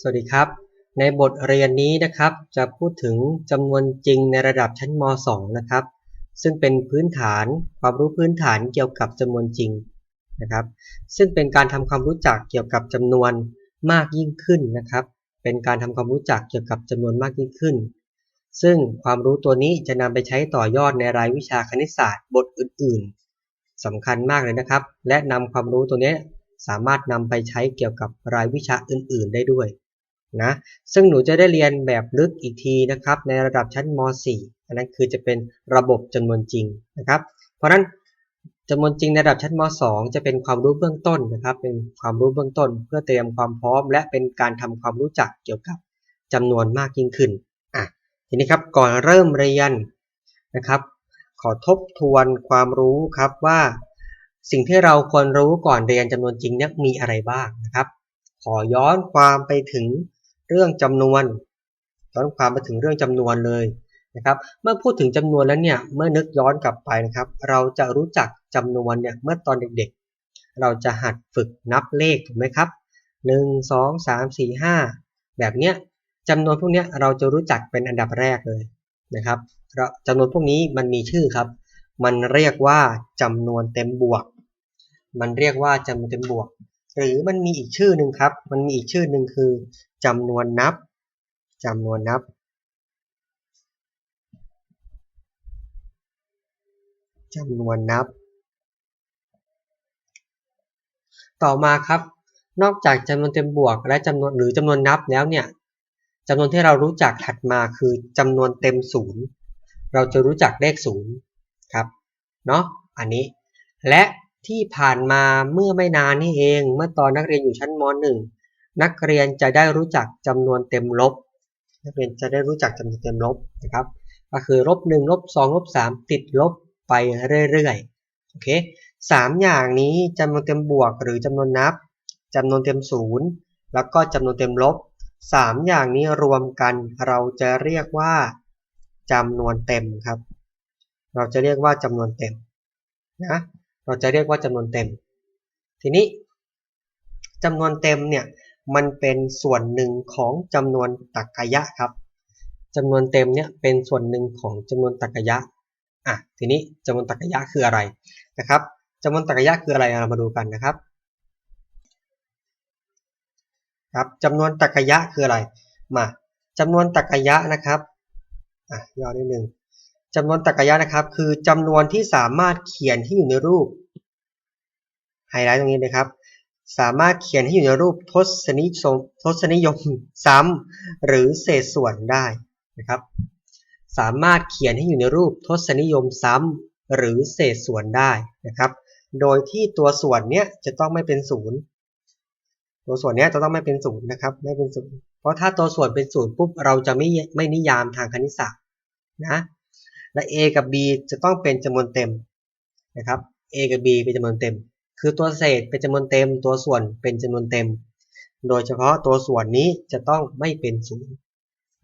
สวัสดีครับ ในบทเรียนนี้นะครับ จะพูดถึงจำนวนจริงในระดับชั้นม .2 นะครับ ซึ่งเป็นพื้นฐานความรู้พื้นฐานเกี่ยวกับจำนวนจริงนะครับ ซึ่งเป็นการทำความรู้จักเกี่ยวกับจำนวนมากยิ่งขึ้นนะครับ เป็นการทำความรู้จักเกี่ยวกับจำนวนมากยิ่งขึ้น ซึ่งความรู้ตัวนี้จะนำไปใช้ต่อยอดในรายวิชาคณิตศาสตร์บทอื่น ๆสำคัญมากเลยนะครับ และนำความรู้ตัวนี้สามารถนำไปใช้เกี่ยวกับรายวิชาอื่น ๆ ได้ด้วย นะซึ่งหนูจะได้เรียนแบบลึกอีกทีนะครับในระดับชั้นม .4 อันนั้นคือจะเป็นระบบจำนวนจริงนะครับ เพราะฉะนั้นจำนวนจริงในระดับชั้นม .2 จะเป็นความรู้เบื้องต้นนะครับ เป็นความรู้เบื้องต้น เพื่อเตรียมความพร้อม และเป็นการทำความรู้จักเกี่ยวกับจำนวนมากยิ่งขึ้นอะทีนี้ครับก่อนเริ่มเรียนนะครับ ขอทบทวนความรู้ครับว่า สิ่งที่เราควรรู้ก่อนเรียนจำนวนจริงเนี่ยมีอะไรบ้างนะครับ ขอย้อนความไปถึง เรื่องจำนวนย้อนความไปถึงเรื่องจำนวนเลยนะครับ เมื่อพูดถึงจำนวนแล้วเนี่ยเมื่อนึกย้อนกลับไปนะครับ เราจะรู้จักจำนวนเนี่ยเมื่อตอนเด็กๆ เราจะหัดฝึกนับเลขถูกไหมครับ1 2 3 4 5แบบเนี้ยจำนวนพวกนี้เราจะรู้จักเป็นอันดับแรกเลยนะครับจำนวนพวกนี้มันมีชื่อครับ มันเรียกว่าจำนวนเต็มบวก มันเรียกว่าจำนวนเต็มบวก หรือมันมีอีกชื่อหนึ่งครับ มันมีอีกชื่อหนึ่งคือ จำนวนนับจำนวนนับ จำนวนนับ ต่อมาครับ นอกจากจำนวนเต็มบวกและจำนวนหรือจำนวนนับแล้วเนี่ยจำนวนที่เรารู้จักถัดมาคือจำนวนเต็มศูนย์เราจะรู้จักเลขศูนย์ครับเนาะอันนี้ และที่ผ่านมาเมื่อไม่นานนี่เอง เมื่อตอนนักเรียนอยู่ชั้นม .1 นักเรียนจะได้รู้จักจำนวนเต็มลบ นักเรียนจะได้รู้จักจำนวนเต็มลบนะครับ ก็คือลบหนึ่งลบสองลบสามติดลบไปเรื่อยๆ โอเคสามอย่างนี้จำนวนเต็มบวกหรือจำนวนนับจำนวนเต็มศูนย์แล้วก็จำนวนเต็มลบสามอย่างนี้รวมกันเราจะเรียกว่าจำนวนเต็มครับ เราจะเรียกว่าจำนวนเต็มนะ เราจะเรียกว่าจำนวนเต็ม ทีนี้จำนวนเต็มเนี่ย มันเป็นส่วนหนึ่งของจำนวนตรรกะครับจำนวนเต็มเนี่ยเป็นส่วนหนึ่งของจำนวนตรรกะอะทีนี้จำนวนตรรกะคืออะไรนะครับจำนวนตรรกะคืออะไรเรามาดูกันนะครับครับจำนวนตรรกะคืออะไรมาจำนวนตรรกะนะครับอะย่อนิดนึงจำนวนตรรกะนะครับ คือจำนวนที่สามารถเขียนให้อยู่ในรูปไฮไลท์ตรงนี้นะครับ สามารถเขียนให้อยู่ในรูปทศนิยมทศนิยมซ้ำหรือเศษส่วนได้นะครับ สามารถเขียนให้อยู่ในรูปทศนิยมซ้ำหรือเศษส่วนได้นะครับ โดยที่ตัวส่วนเนี้ยจะต้องไม่เป็นศูนย์ตัวส่วนเนี้ยจะต้องไม่เป็นศูนย์นะครับ ไม่เป็นศูนย์เพราะถ้าตัวส่วนเป็นศูนย์ปุ๊บเราจะไม่ไม่นิยามทางคณิตศาสตร์นะและ a กับ b จะต้องเป็นจำนวนเต็มนะครับ a กับ b เป็นจำนวนเต็ม คือตัวเศษเป็นจำนวนเต็ม ตัวส่วนเป็นจำนวนเต็ม โดยเฉพาะตัวส่วนนี้จะต้องไม่เป็นศูนย์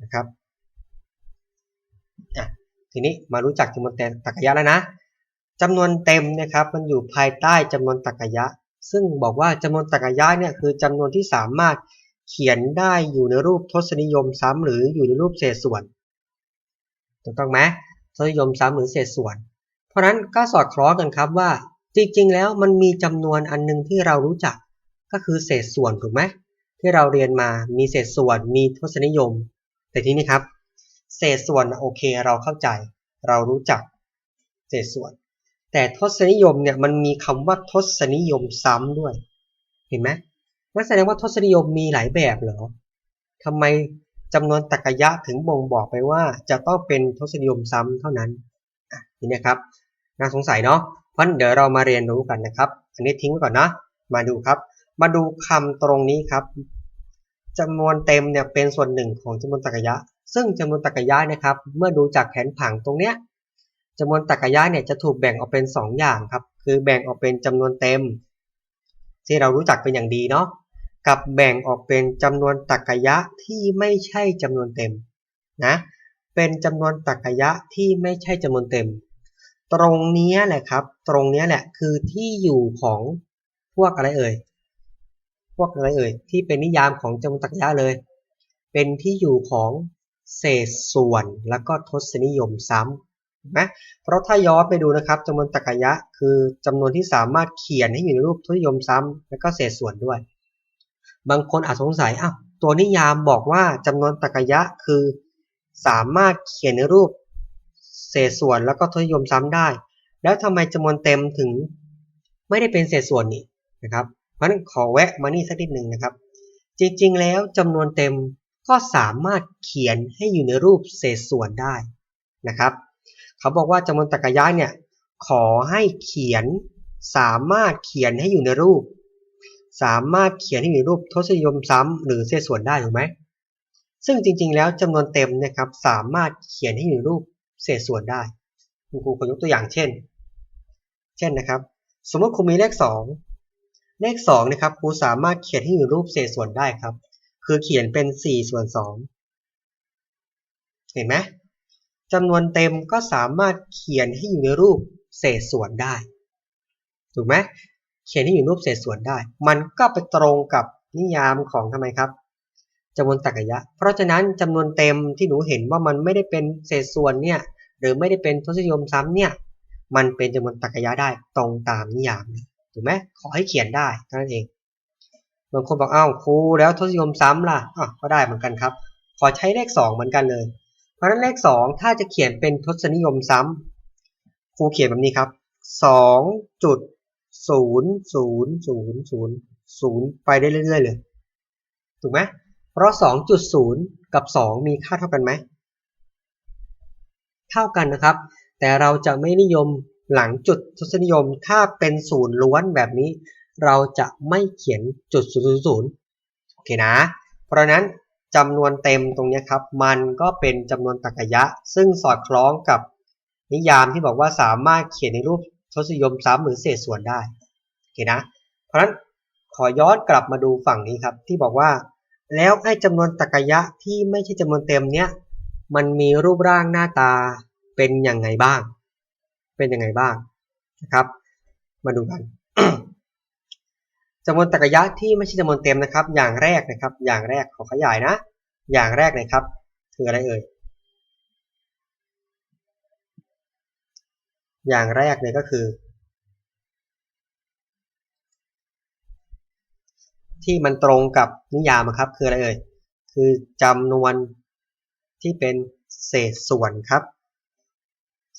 นะครับอะทีนี้มารู้จักจำนวนเต็มตรรกะแล้วนะจำนวนเต็มนะครับมันอยู่ภายใต้จำนวนตรรกะซึ่งบอกว่าจำนวนตรรกะเนี่ยคือจำนวนที่สามารถเขียนได้อยู่ในรูปทศนิยมซ้ำหรืออยู่ในรูปเศษส่วนถูกต้องไหมทศนิยมซ้ำหรือเศษส่วน เพราะนั้นก็สอดคล้องกันครับว่า จริงๆแล้วมันมีจำนวนอันนึงที่เรารู้จัก ก็คือเศษส่วนถูกไหมที่เราเรียนมามีเศษส่วนมีทศนิยม แต่ที่นี้ครับ เศษส่วนโอเคเราเข้าใจ เรารู้จัก เศษส่วน แต่ทศนิยมเนี่ยมันมีคำว่าทศนิยมซ้ำด้วย เห็นไหมนั่นแสดงว่าทศนิยมมีหลายแบบเหรอทำไมจำนวนตรรกะถึงบ่งบอกไปว่า จะต้องเป็นทศนิยมซ้ำเท่านั้นอะนี่นะครับน่าสงสัยเนาะ เพราะเดี๋ยวเรามาเรียนรู้กันนะครับ อันนี้ทิ้งไว้ก่อนนะ มาดูครับ มาดูคำตรงนี้ครับจำนวนเต็มเนี่ยเป็นส่วนหนึ่งของจำนวนตรรกะ ซึ่งจำนวนตรรกะนะครับ เมื่อดูจากแผนผังตรงเนี้ยจำนวนตรรกะเนี่ยจะถูกแบ่งออกเป็น 2 อย่างครับ คือแบ่งออกเป็นจำนวนเต็ม ที่เรารู้จักเป็นอย่างดีเนาะ กับแบ่งออกเป็นจำนวนตรรกะที่ไม่ใช่จำนวนเต็มนะ เป็นจำนวนตรรกะที่ไม่ใช่จำนวนเต็ม ตรงนี้แหละครับ ตรงนี้แหละคือที่อยู่ของพวกอะไรเอ่ย พวกอะไรเอ่ย ที่เป็นนิยามของจำนวนตรรกะเลย เป็นที่อยู่ของเศษส่วนแล้วก็ทศนิยมซ้ำนะเพราะถ้าย้อนไปดูนะครับจำนวนตรรกะคือจำนวนที่สามารถเขียนให้อยู่ในรูปทศนิยมซ้ำแล้วก็เศษส่วนด้วย บางคนอาจสงสัยอ้าวตัวนิยามบอกว่าจำนวนตรรกะคือ สามารถเขียนในรูป เศษส่วนแล้วก็ทศนิยมซ้ำได้ แล้วทำไมจำนวนเต็มถึงไม่ได้เป็นเศษส่วนนี่นะครับเพราะนั้นขอแวะมานี่สักนิดหนึ่งนะครับ จริงๆแล้วจำนวนเต็มก็สามารถเขียนให้อยู่ในรูปเศษส่วนได้นะครับเขาบอกว่าจำนวนตรรกะเนี่ยขอให้เขียนสามารถเขียนให้อยู่ในรูป สามารถเขียนให้อยู่ในรูปทศนิยมซ้ำหรือเศษส่วนได้ถูกไหมซึ่งจริงๆแล้วจำนวนเต็มนะครับสามารถเขียนให้อยู่ในรูป เศษส่วนได้คุณครูขอยกตัวอย่างเช่น เช่นนะครับ สมมติครูมีเลข 2 เลข2นะครับครูสามารถเขียนให้อยู่รูปเศษส่วนได้ครับ คือเขียนเป็น 4 ส่วน 2 เห็นไหมจำนวนเต็มก็สามารถเขียนให้อยู่ในรูปเศษส่วนได้ถูกไหมเขียนให้อยู่รูปเศษส่วนได้ มันก็ไปตรงกับนิยามของทำไมครับ จำนวนตรรกะ เพราะฉะนั้นจำนวนเต็มที่หนูเห็นว่ามันไม่ได้เป็นเศษส่วนเนี่ยหรือไม่ได้เป็นทศนิยมซ้ำเนี่ยมันเป็นจำนวนตรรกะได้ตรงตามนิยามถูกไหมขอให้เขียนได้เท่านั้นเองบางคนบอกอ้าวครูแล้วทศนิยมซ้ำล่ะอ๋อก็ได้เหมือนกันครับ ขอใช้เลข 2 เหมือนกันเลย เพราะฉะนั้นเลข 2 ถ้าจะเขียนเป็นทศนิยมซ้ำครูเขียนแบบนี้ครับ2จุดศูนย์ศูนย์ศูนย์ศูนย์ศูนย์ไปได้เรื่อยๆเลยถูกไหม เพราะ 2.0 กับ 2 มีค่าเท่ากันไหม เท่ากันนะครับ แต่เราจะไม่นิยมหลังจุดทศนิยม ถ้าเป็นศูนย์ล้วนแบบนี้ เราจะไม่เขียนจุด000โอเคนะ เพราะนั้นจำนวนเต็มตรงนี้ครับ มันก็เป็นจำนวนตรรกะยะ ซึ่งสอดคล้องกับนิยามที่บอกว่าสามารถเขียนในรูปทศนิยมซ้ำหรือเศษส่วนได้โอเคนะ เพราะฉะนั้นขอย้อนกลับมาดูฝั่งนี้ครับที่บอกว่า แล้วไอ้จำนวนตรรกะที่ไม่ใช่จำนวนเต็มเนี้ยมันมีรูปร่างหน้าตาเป็นอย่างไงบ้าง เป็นยังไงบ้างนะครับ มาดูกันจำนวนตรรกะที่ไม่ใช่จำนวนเต็มนะครับ อย่างแรกนะครับ อย่างแรกขอขยายนะ อย่างแรกนะครับคืออะไรเอ่ยอย่างแรกเลยก็คือ ที่มันตรงกับนิยามครับ คืออะไรเอ่ย คือจำนวนที่เป็นเศษส่วนครับ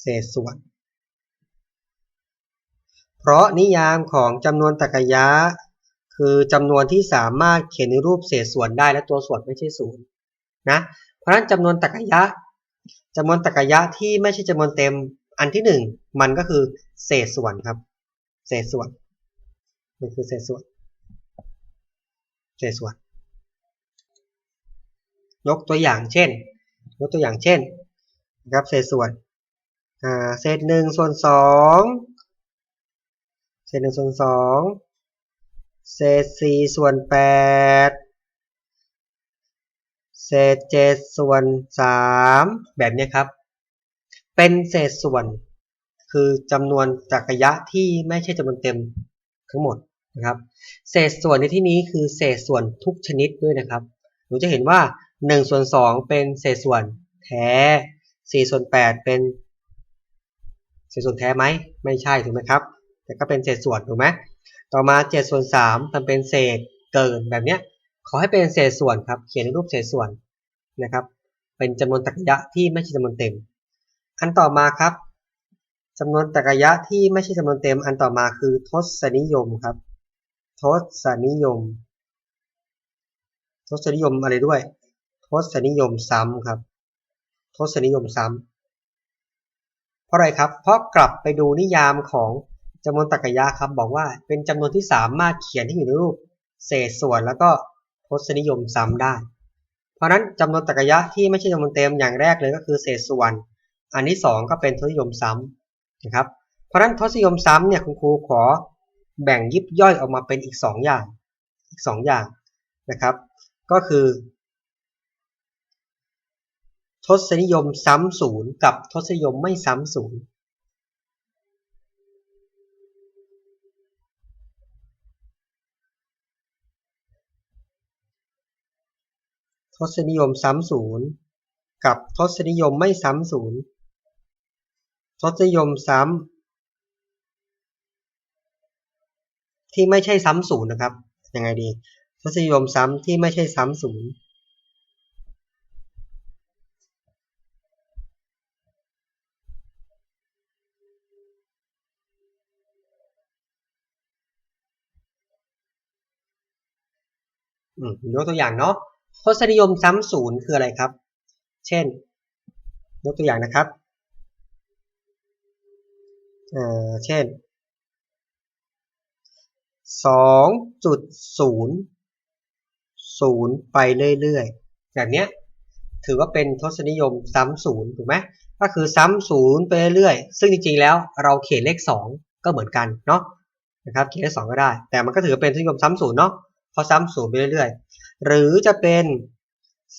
เศษส่วน เพราะนิยามของจำนวนตรรกยะ คือจำนวนที่สามารถเขียนในรูปเศษส่วนได้และตัวส่วนไม่ใช่ศูนย์นะเพราะฉะนั้นจำนวนตรรกยะจำนวนตรรกยะที่ไม่ใช่จำนวนเต็มอันที่หนึ่งมันก็คือเศษส่วนครับ เศษส่วนมันคือเศษส่วน เศษส่วน ยกตัวอย่างเช่น ยกตัวอย่างเช่นนะครับเศษส่วนเศษหนึ่งส่วนสองเศษหนึ่งส่วนสองเศษสี่ส่วนแปดเศษเจ็ดส่วนสามแบบนี้ครับ เป็นเศษส่วนคือจำนวนจักระยะที่ไม่ใช่จำนวนเต็มทั้งหมด นะครับ เศษส่วนในที่นี้คือเศษส่วนทุกชนิดด้วยนะครับ หนูจะเห็นว่า1ส่วน2เป็นเศษส่วนแท้4ส่วน8เป็นเศษส่วนแท้ไหมไม่ใช่ถูกไหมครับ แต่ก็เป็นเศษส่วนถูกไหมต่อมา7ส่วน3มันเป็นเศษเกินแบบนี้ขอให้เป็นเศษส่วนครับ เขียนในรูปเศษส่วนนะครับ เป็นจำนวนตรรกะที่ไม่ใช่จำนวนเต็ม อันต่อมาครับจำนวนตรรกะที่ไม่ใช่จำนวนเต็ม อันต่อมาคือทศนิยมครับ ทศนิยม ทศนิยมอะไรด้วย ทศนิยมซ้ำครับ ทศนิยมซ้ำเพราะอะไรครับ เพราะกลับไปดูนิยามของจำนวนตรรกะครับ บอกว่าเป็นจำนวนที่สามารถเขียนให้อยู่ในรูปเศษส่วนแล้วก็ทศนิยมซ้ำได้ เพราะนั้นจำนวนตรรกะที่ไม่ใช่จำนวนเต็มอย่างแรกเลยก็คือเศษส่วน อันที่สองก็เป็นทศนิยมซ้ำนะครับ เพราะนั้นทศนิยมซ้ำเนี่ยคุณครูขอ แบ่งยิบย่อยออกมาเป็นอีก 2 อย่างอีก2อย่างนะครับ ก็คือ ทศนิยมซ้ำศูนย์กับทศนิยมไม่ซ้ำศูนย์ทศนิยมซ้ำศูนย์กับทศนิยมไม่ซ้ำศูนย์ทศนิยมซ้ำ ที่ไม่ใช่ซ้ำศูนย์นะครับ ยังไงดีทศนิยมซ้ำที่ไม่ใช่ซ้ำศูนย์อืมยกตัวอย่างเนาะทศนิยมซ้ำศูนย์คืออะไรครับ เช่น ยกตัวอย่างนะครับเอ่อเช่น สองจุดศูนย์ศูนย์ไปเรื่อยๆแบบเนี้ยถือว่าเป็นทศนิยมซ้ำศูนย์ถูกไหมก็คือซ้ำศูนย์ไปเรื่อยๆซึ่งจริงๆแล้วเราเขียนเลขสองก็เหมือนกันเนาะนะครับเขียนเลขสองก็ได้ แต่มันก็ถือเป็นทศนิยมซ้ำศูนย์เนาะเพราะซ้ำศูนย์ไปเรื่อยๆ หรือจะเป็น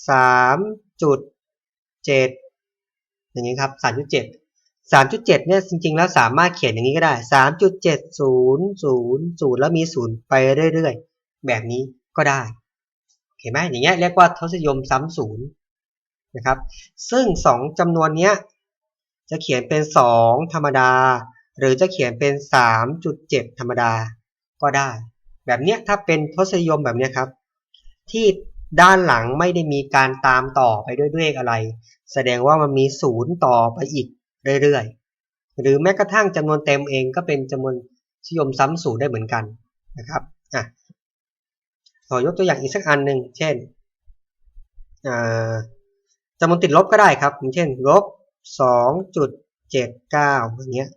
สามจุดเจ็ดอย่างนี้ครับสามจุดเจ็ด สามจุดเจ็ดเนี่ยจริงๆ แล้วสามารถเขียนอย่างนี้ก็ได้สามจุดเจ็ดศูนย์ศูนย์ศูนย์แล้วมีศูนย์ไปเรื่อยๆ แบบนี้ก็ได้เห็นไหมอย่างเงี้ยเรียกว่าทศนิยมซ้ำศูนย์นะครับ ซึ่งสองจำนวนเนี้ยจะเขียนเป็นสองธรรมดา หรือจะเขียนเป็นสามจุดเจ็ดธรรมดาก็ได้ แบบเนี้ยถ้าเป็นทศนิยมแบบเนี้ยครับ ที่ด้านหลังไม่ได้มีการตามต่อไปด้วยเลขอะไร แสดงว่ามันมีศูนย์ต่อไปอีก เรื่อยๆ หรือแม้กระทั่งจำนวนเต็มเองก็เป็นจำนวนนิยมซ้ำศูนย์ได้เหมือนกันนะครับอะขอยกตัวอย่างอีกสักอันหนึ่งเช่นจำนวนติดลบก็ได้ครับเช่นลบสองจุดเจ็ดเก้าอย่างเงี้ย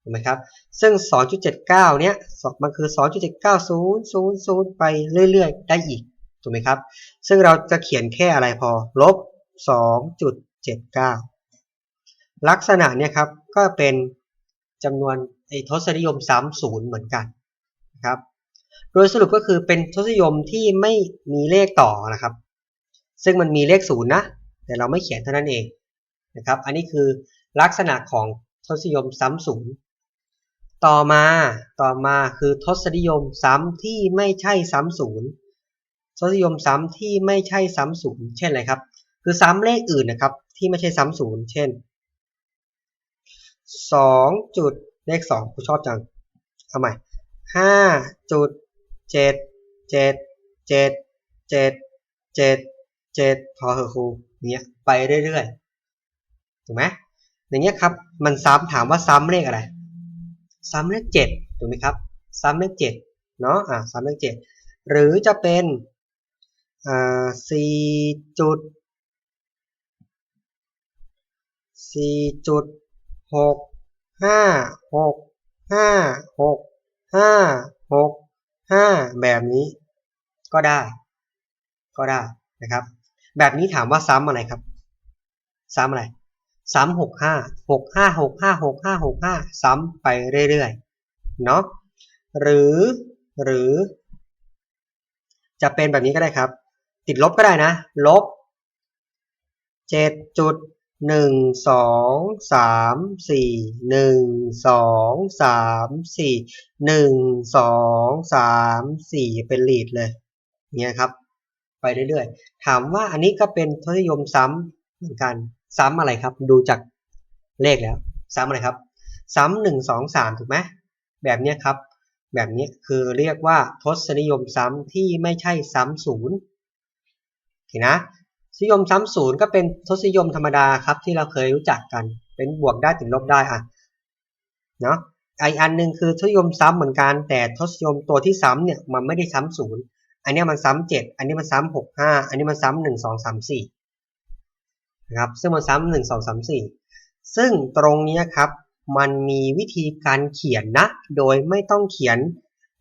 เห็นไหมครับ ซึ่ง 2.79 เนี้ยมันคือ 2.790000 ไปเรื่อยๆ ได้อีก ถูกไหมครับ ซึ่งเราจะเขียนแค่อะไรพอ ลบ 2.79 ลักษณะเนี้ยครับก็เป็นจำนวนไอ้ทศนิยมซ้ำศูนย์เหมือนกันนะครับ โดยสรุปก็คือเป็นทศนิยมที่ไม่มีเลขต่อนะครับ ซึ่งมันมีเลขศูนย์นะ แต่เราไม่เขียนเท่านั้นเองนะครับ อันนี้คือลักษณะของทศนิยมซ้ำศูนย์ต่อมาต่อมาคือทศนิยมซ้ำที่ไม่ใช่ซ้ำศูนย์ทศนิยมซ้ำที่ไม่ใช่ซ้ำศูนย์เช่นอะไรครับ คือซ้ำเลขอื่นนะครับ ที่ไม่ใช่ซ้ำศูนย์เช่น สองจุดเลขสองผมชอบจังทำไมห้าจุดเจ็ดเจ็ดเจ็ดเจ็ดเจ็ดเจ็ดพอเหอะครูเนี้ยไปเรื่อยๆถูกไหมอย่างเงี้ยครับ มันซ้ำถามว่าซ้ำเลขอะไร ซ้ำเลขเจ็ดถูกไหมครับ ซ้ำเลขเจ็ดเนาะอ่าซ้ำเลขเจ็ดหรือจะเป็นอ่าสี่จุดสี่จุด หกห้าหกห้าหกห้าหกห้าแบบนี้ก็ได้ ก็ได้นะครับ แบบนี้ถามว่าซ้ำอะไรครับซ้ำอะไรซ้ำหกห้าหกห้าหกห้าหกห้าหกห้าซ้ำไปเรื่อยๆเนาะหรือหรือ จะเป็นแบบนี้ก็ได้ครับ ติดลบก็ได้นะ ลบเจ็ดจุด หนึ่งสองสามสี่หนึ่งสองสามสี่หนึ่งสองสามสี่เป็นลีดเลยเนี่ยครับ ไปเรื่อยๆ ถามว่าอันนี้ก็เป็นทศนิยมซ้ำเหมือนกันซ้ำอะไรครับ ดูจากเลขแล้ว ซ้ำอะไรครับ ซ้ำหนึ่งสองสามถูกไหมแบบนี้ครับ แบบนี้คือเรียกว่าทศนิยมซ้ำที่ไม่ใช่ซ้ำศูนย์เห็นนะ นิยมซ้ำศูนย์ก็เป็นทศนิยมธรรมดาครับที่เราเคยรู้จักกัน เป็นบวกได้ถึงลบได้อะเนาะอีกอันหนึ่งคือทศนิยมซ้ำเหมือนกัน แต่ทศนิยมตัวที่ซ้ำเนี่ยมันไม่ได้ซ้ำศูนย์อันนี้มันซ้ำเจ็ดอันนี้มันซ้ำหกห้าอันนี้มันซ้ำหนึ่งสองสามสี่นะครับซึ่งมันซ้ำหนึ่งสองสามสี่ซึ่งตรงนี้ครับมันมีวิธีการเขียนนะ โดยไม่ต้องเขียน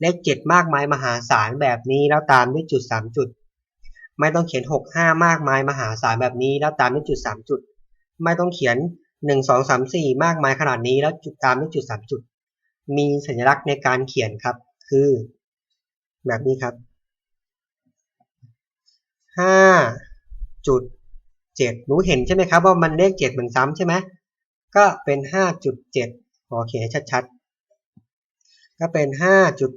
เลขเจ็ดมากมายมหาศาลแบบนี้แล้วตามด้วยจุดสามจุด ไม่ต้องเขียนหกห้ามากมายมหาศาลแบบนี้แล้วตามด้วยจุดสามจุด ไม่ต้องเขียนหนึ่งสองสามสี่มากมายขนาดนี้แล้วจุดตามด้วยจุดสามจุด มีสัญลักษณ์ในการเขียนครับ คือ แบบนี้ครับห้าจุดเจ็ดหนูเห็นใช่ไหมครับว่ามันเลขเจ็ดมันซ้ำใช่ไหมก็เป็นห้าจุดเจ็ดขอเขียนชัดๆ ก็เป็นห้าจุ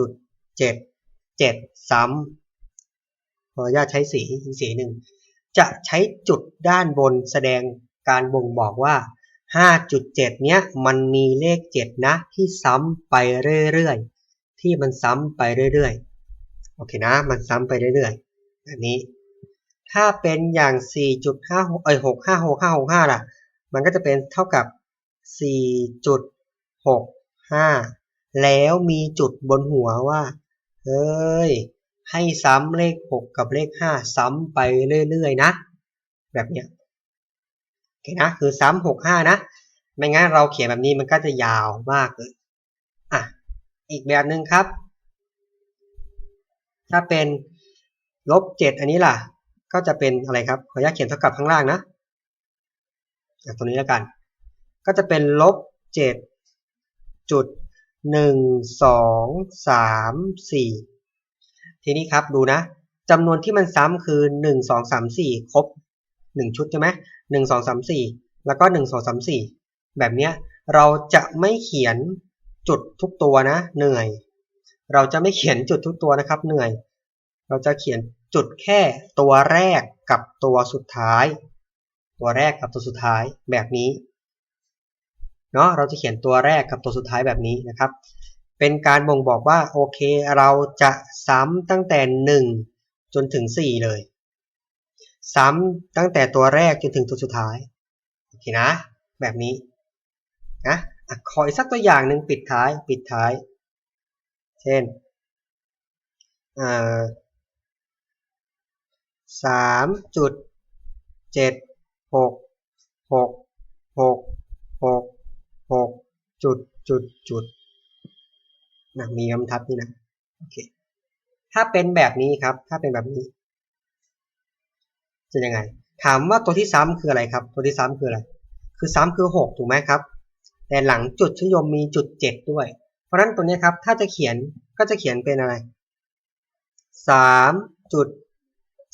ด เจ็ดห้าจุดเจ็ด7ซ้ำขออนุญาตใช้สีอีกสีหนึ่งจะใช้จุดด้านบนแสดงการบ่งบอกว่า 5.7 เนี้ยมันมีเลข 7 นะที่ซ้ำไปเรื่อยๆ ที่มันซ้ำไปเรื่อยๆ โอเคนะ มันซ้ำไปเรื่อยๆ แบบนี้ ถ้าเป็นอย่าง 4.5เอ้ย65665 ล่ะ มันก็จะเป็นเท่ากับ 4.65 แล้วมีจุดบนหัวว่า เฮ้ย ให้ซ้ำเลข 6 กับเลข 5 ซ้ำไปเรื่อยๆนะ แบบเนี้ยโอเคนะ คือซ้ำ6 5นะ ไม่งั้นเราเขียนแบบนี้มันก็จะยาวมากเลย อะ อีกแบบหนึ่งครับ ถ้าเป็นลบ7อันนี้ล่ะ ก็จะเป็นอะไรครับ ขออนุญาตเขียนเท่ากับข้างล่างนะจากตรงนี้แล้วกัน ก็จะเป็นลบ7จุด 1 2 3 4ทีนี้ครับดูนะจำนวนที่มันซ้ำคือ1 2 3 4ครบ1ชุดใช่ไหม1 2 3 4แล้วก็1 2 3 4แบบเนี้ยเราจะไม่เขียนจุดทุกตัวนะ เหนื่อย เราจะไม่เขียนจุดทุกตัวนะครับ เหนื่อย เราจะเขียนจุดแค่ตัวแรกกับตัวสุดท้าย ตัวแรกกับตัวสุดท้ายแบบนี้ เนาะเราจะเขียนตัวแรกกับตัวสุดท้ายแบบนี้นะครับ เป็นการบ่งบอกว่าโอเคเราจะซ้ำตั้งแต่ 1 จนถึง 4 เลย ซ้ำตั้งแต่ตัวแรกจนถึงตัวสุดท้ายโอเคนะ แบบนี้นะขออีกสักตัวอย่างหนึ่งปิดท้ายปิดท้าย เช่นสามจุดเจ็ดหกหกหกหก หกจุดจุดจุดนะมีคำทับนี่นะโอเคถ้าเป็นแบบนี้ครับ ถ้าเป็นแบบนี้ จะยังไง ถามว่าตัวที่ซ้ำคืออะไรครับ ตัวที่ซ้ำคืออะไร คือซ้ำคือหกถูกไหมครับ แต่หลังจุดชยมมีจุดเจ็ดด้วย เพราะฉะนั้นตัวนี้ครับ ถ้าจะเขียนก็จะเขียนเป็นอะไรสามจุด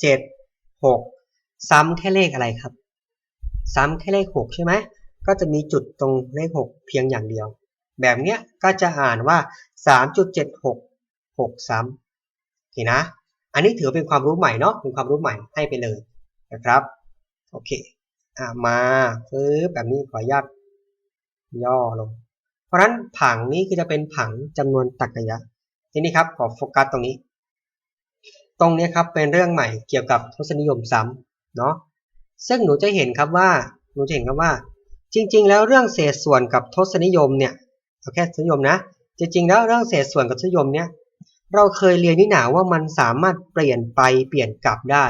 เจ็ดหกซ้ำแค่เลขอะไรครับ ซ้ำแค่เลขหกใช่ไหม ก็จะมีจุดตรงเลข 6 เพียงอย่างเดียว แบบเนี้ยก็จะอ่านว่า 3.76 6ซ้ำโอเคนะ อันนี้ถือเป็นความรู้ใหม่เนาะเป็นความรู้ใหม่ให้ไปเลยนะครับ โอเคอ่ามาปึ๊บแบบนี้ขออนุญาตย่อลง เพราะฉะนั้นผังนี้คือจะเป็นผังจำนวนตรรกะทีนี้ครับขอโฟกัสตรงนี้ ตรงนี้ครับเป็นเรื่องใหม่เกี่ยวกับทศนิยมซ้ำเนาะซึ่งหนูจะเห็นครับว่า หนูจะเห็นครับว่า จริง ๆ แล้วเรื่องเศษส่วนกับทศนิยมเนี่ยเอาแค่ทศนิยมนะ จริง ๆ แล้วเรื่องเศษส่วนกับทศนิยมเนี่ยเราเคยเรียนนี่หนาว่ามันสามารถเปลี่ยนไปเปลี่ยนกลับได้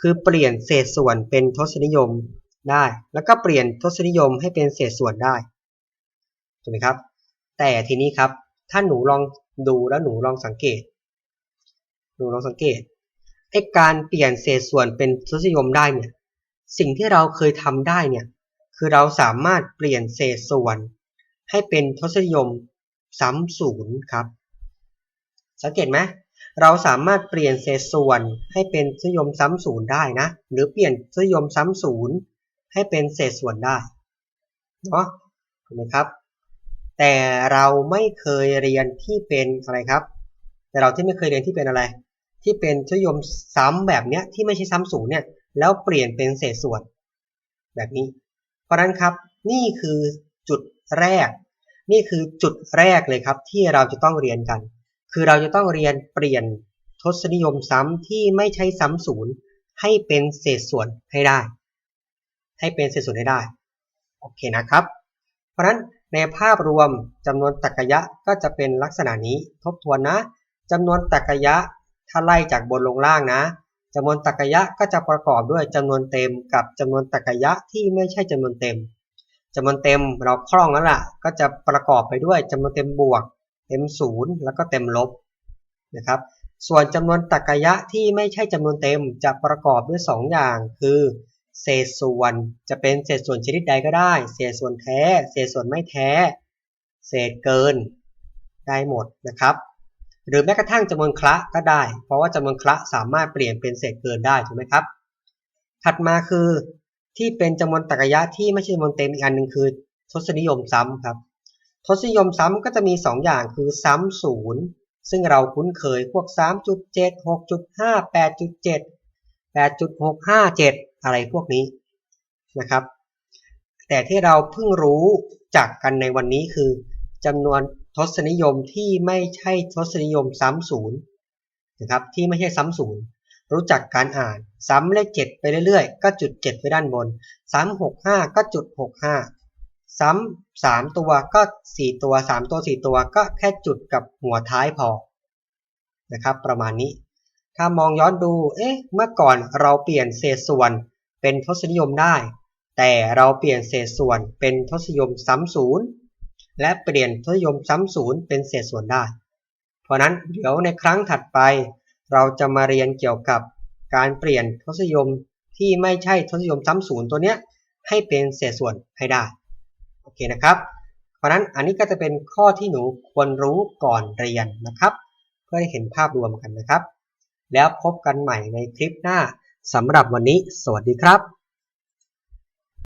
คือเปลี่ยนเศษส่วนเป็นทศนิยมได้ แล้วก็เปลี่ยนทศนิยมให้เป็นเศษส่วนได้ถูกไหมครับ แต่ทีนี้ครับ ถ้าหนูลองดูแล้วหนูลองสังเกต หนูลองสังเกตไอ้การเปลี่ยนเศษส่วนเป็นทศนิยมได้เนี่ย สิ่งที่เราเคยทำได้เนี่ย คือเราสามารถเปลี่ยนเศษส่วน ให้เป็นทศนิยมซ้ำศูนย์ครับ สังเกตไหมเราสามารถเปลี่ยนเศษส่วนให้เป็นทศนิยมซ้ำศูนย์ได้นะ หรือเปลี่ยนทศนิยมซ้ำศูนย์ให้เป็นเศษส่วนได้เนาะถูกไหมครับ แต่เราไม่เคยเรียนที่เป็นอะไรครับ แต่เราที่ไม่เคยเรียนที่เป็นอะไร ที่เป็นทศนิยมซ้ำแบบเนี้ยที่ไม่ใช่ซ้ำศูนย์เนี่ยแล้วเปลี่ยนเป็นเศษส่วน แบบนี้ เพราะนั้นครับนี่คือจุดแรก นี่คือจุดแรกเลยครับที่เราจะต้องเรียนกัน คือเราจะต้องเรียนเปลี่ยนทศนิยมซ้ำที่ไม่ใช่ซ้ำศูนย์ให้เป็นเศษส่วนให้ได้ ให้เป็นเศษส่วนให้ได้โอเคนะครับ เพราะฉะนั้นในภาพรวมจำนวนตรกยะก็จะเป็นลักษณะนี้ทบทวนนะจำนวนตรกยะถ้าไล่จากบนลงล่างนะ จำนวนตรรกะยะก็จะประกอบด้วยจำนวนเต็มกับจำนวนตรรกะยะที่ไม่ใช่จำนวนเต็มจำนวนเต็มเราคล่องแล้วล่ะ ก็จะประกอบไปด้วยจำนวนเต็มบวก เต็มศูนย์แล้วก็เต็มลบนะครับ ส่วนจำนวนตรรกยะที่ไม่ใช่จำนวนเต็มจะประกอบด้วย 2 อย่าง คือ เศษส่วนจะเป็นเศษส่วนชนิดใดก็ได้ เศษส่วนแท้ เศษส่วนไม่แท้ เศษเกินได้หมดนะครับ หรือแม้กระทั่งจำนวนคละก็ได้ เพราะว่าจำนวนคละสามารถเปลี่ยนเป็นเศษเกินได้ถูกไหมครับ ถัดมาคือที่เป็นจำนวนตรรกะยะที่ไม่ใช่จำนวนเต็มอีกอันหนึ่งคือ ทศนิยมซ้ำครับทศนิยมซ้ำก็จะมี 2 อย่างคือซ้ำศูนย์ซึ่งเราคุ้นเคยพวก 3.7 6.5 8.7 8.657 อะไรพวกนี้นะครับ แต่ที่เราเพิ่งรู้จักกันในวันนี้คือจำนวน ทศนิยมที่ไม่ใช่ทศนิยมซ้ำศูนย์นะครับที่ไม่ใช่ซ้ำศูนย์รู้จักการอ่านซ้ำเลข7ไปเรื่อยๆ ก็จุด7ไว้ด้านบน ซ้ำ65ก็จุด65ซ้ำ3ตัวก็4ตัว3ตัว4ตัวก็แค่จุดกับหัวท้ายพอนะครับประมาณนี้ ถ้ามองย้อนดูเอ๊ะเมื่อก่อนเราเปลี่ยนเศษส่วนเป็นทศนิยมได้ แต่เราเปลี่ยนเศษส่วนเป็นทศนิยมซ้ำศูนย์ และเปลี่ยนทศนิยมซ้ำศูนย์เป็นเศษส่วนได้ เพราะนั้นเดี๋ยวในครั้งถัดไป เราจะมาเรียนเกี่ยวกับการเปลี่ยนทศนิยมที่ไม่ใช่ทศนิยมซ้ำศูนย์ตัวเนี้ยให้เป็นเศษส่วนให้ได้ โอเคนะครับ เพราะนั้นอันนี้ก็จะเป็นข้อที่หนูควรรู้ก่อนเรียนนะครับ เพื่อให้เห็นภาพรวมกันนะครับ แล้วพบกันใหม่ในคลิปหน้าสำหรับวันนี้ สวัสดีครับ